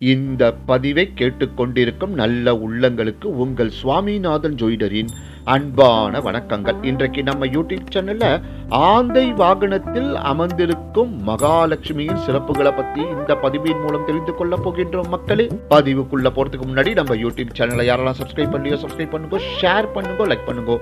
இந்த பதிவை கேட்டுக்கொண்டிருக்கும் நல்ல உள்ளங்களுக்கு உங்கள் சுவாமிநாதன் ஜோயிடரின் அன்பான வணக்கங்கள். இன்றைக்கு நம்ம யூடியூப் சேனல்ல ஆந்தை வாகனத்தில் அமர்ந்திருக்கும் மகாலட்சுமியின் சிறப்புகளை பத்தி இந்த பதிவின் மூலம் தெரிந்து கொள்ள போகின்றோம் மக்களே. பதிவுக்குள்ள போறதுக்கு முன்னாடி நம்ம யூடியூப் சேனலை யாரெல்லாம் சப்ஸ்கிரைப் பண்ணியோ சப்ஸ்கிரைப் பண்ணுங்க ஷேர் பண்ணுங்க லைக் பண்ணுங்க.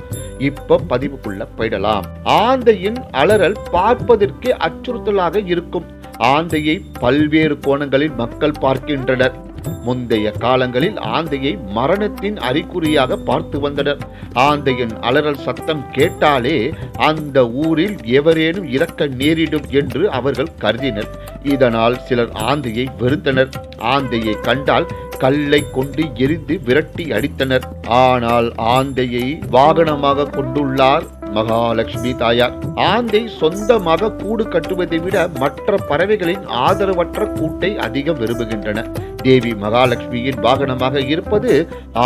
இப்போ பதிவுக்குள்ள போயிடலாம். ஆந்தையின் அலறல் பார்ப்பதற்கு அச்சுறுத்தலாக இருக்கும். ஆந்தையை பல்வேறு கோணங்களில் மக்கள் பார்க்கின்றனர். முந்தைய காலங்களில் ஆந்தையை மரணத்தின் அறிகுறியாக பார்த்து வந்தனர். ஆந்தையின் அலறல் சத்தம் கேட்டாலே அந்த ஊரில் எவரேனும் இறக்க நேரிடும் என்று அவர்கள் கருதினர். இதனால் சிலர் ஆந்தையை வெறுத்தனர். ஆந்தையை கண்டால் கல்லை கொண்டு எரிந்து விரட்டி அடித்தனர். ஆனால் ஆந்தையை வாகனமாக கொண்டுள்ளார் மகாலட்சுமி தாயார். ஆந்தை சொந்தமாக கூடு கட்டுவதை விட மற்ற பறவைகளின் ஆதரவற்ற கூட்டை அதிகம் விரும்புகின்றன. தேவி மகாலட்சுமியின் வாகனமாக இருப்பது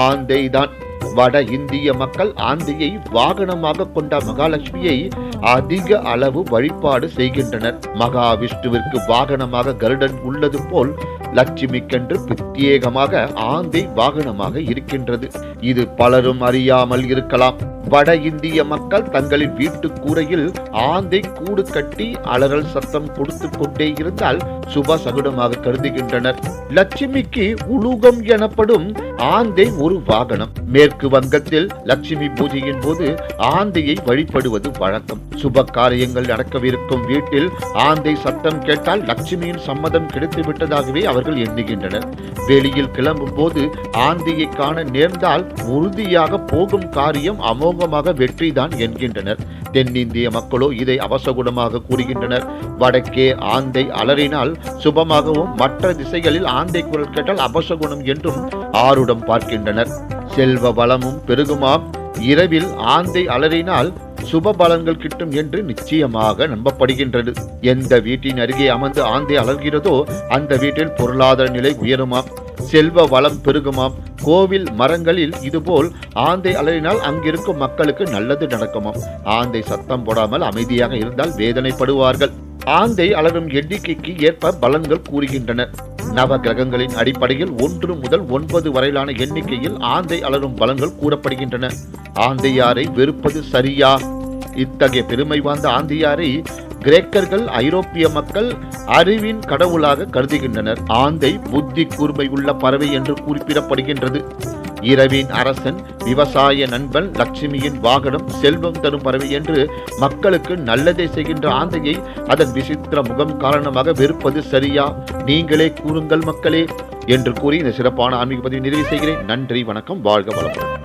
ஆந்தை தான் வட இந்திய மக்கள் ஆந்தையை வாகனமாக கொண்ட மகாலட்சுமியை அதிக அளவு வழிபாடு செய்கின்றனர். மகாவிஷ்ணுவிற்கு வாகனமாக கருடன் உள்ளது போல் லட்சுமிக்கென்று பிரத்யேகமாக ஆந்தை வாகனமாக இருக்கின்றது. இது பலரும் அறியாமல் இருக்கலாம். வட இந்திய மக்கள் தங்களின் வீட்டு கூரையில் ஆந்தை கூடு கட்டி அலறல் சத்தம் கொடுத்து கொண்டே இருந்தால் சுப சகுனமாக கருதுகின்றனர். லட்சுமிக்கு உலூகம் எனப்படும் ஆந்தை ஒரு வாகனம். மேற்கு வங்கத்தில் லட்சுமி பூஜையின் போது ஆந்தையை வழிபடுவது வழக்கம். சுப காரியங்கள் நடக்கவிருக்கும் வீட்டில் ஆந்தை சத்தம் கேட்டால் லட்சுமியின் சம்மதம் கிடைத்து விட்டதாகவே அவர்கள் எண்ணுகின்றனர். வெளியில் கிளம்பும் போது ஆந்தையை காண நேர்ந்தால் உறுதியாக போகும் காரியம் அமோகமாக வெற்றிதான் என்கின்றனர். தென்னிந்திய மக்களோ இதை அவசகுடமாக கூறுகின்றனர். வடக்கே ஆந்தை அலறினால் சுபமாகவும் மற்ற திசைகளில் ஆந்தை குரல் கேட்டால் அபசகுணம் என்றும் ஆருடம் பார்க்கின்றனர். செல்வ வளமும் பெருகுமாம். இரவில் ஆந்தை அலறினால் சுப பலன்கள் கிட்டும் என்று நிச்சயமாக நம்பப்படுகின்றது. எந்த வீட்டின் அருகே அமர்ந்து ஆந்தை அலர்கிறதோ அந்த வீட்டில் பொருளாதார நிலை உயருமாம் செல்வ வளம் பெருகுமாம். கோவில் மரங்களில் இதுபோல் ஆந்தை அலறினால் அங்கிருக்கும் மக்களுக்கு நல்லது நடக்குமாம். ஆந்தை சத்தம் போடாமல் அமைதியாக இருந்தால் வேதனைப்படுவார்கள். ஆந்தை அலரும் எண்ணிக்கைக்கு ஏற்ப பலன்கள் கூறுகின்றனர் நவ கிரகங்களின் அடிப்படையில் ஒன்று முதல் ஒன்பது வரையிலான எண்ணிக்கையில் ஆந்தை அலரும் பலன்கள் கூறப்படுகின்றன. ஆந்தையாரை வெறுப்பது சரியா? இத்தகைய பெருமை வாய்ந்த ஆந்தையாரை கிரேக்கர்கள் ஐரோப்பிய மக்கள் அறிவின் கடவுளாக கருதுகின்றனர். ஆந்தை புத்தி கூர்மை உள்ள பறவை என்று குறிப்பிடப்படுகின்றது. இரவின் அரசன் விவசாய நண்பன் லட்சுமியின் வாகனம் செல்வம் தரும் பறவை என்று மக்களுக்கு நல்லதை செய்கின்ற ஆந்தையை அதன் விசித்திர முகம் காரணமாக வெறுப்பது சரியா? நீங்களே கூறுங்கள் மக்களே என்று கூறி இந்த சிறப்பான ஆன்மீக பதிவை நிறைவு செய்கிறேன். நன்றி வணக்கம் வாழ்க வளமுடன்.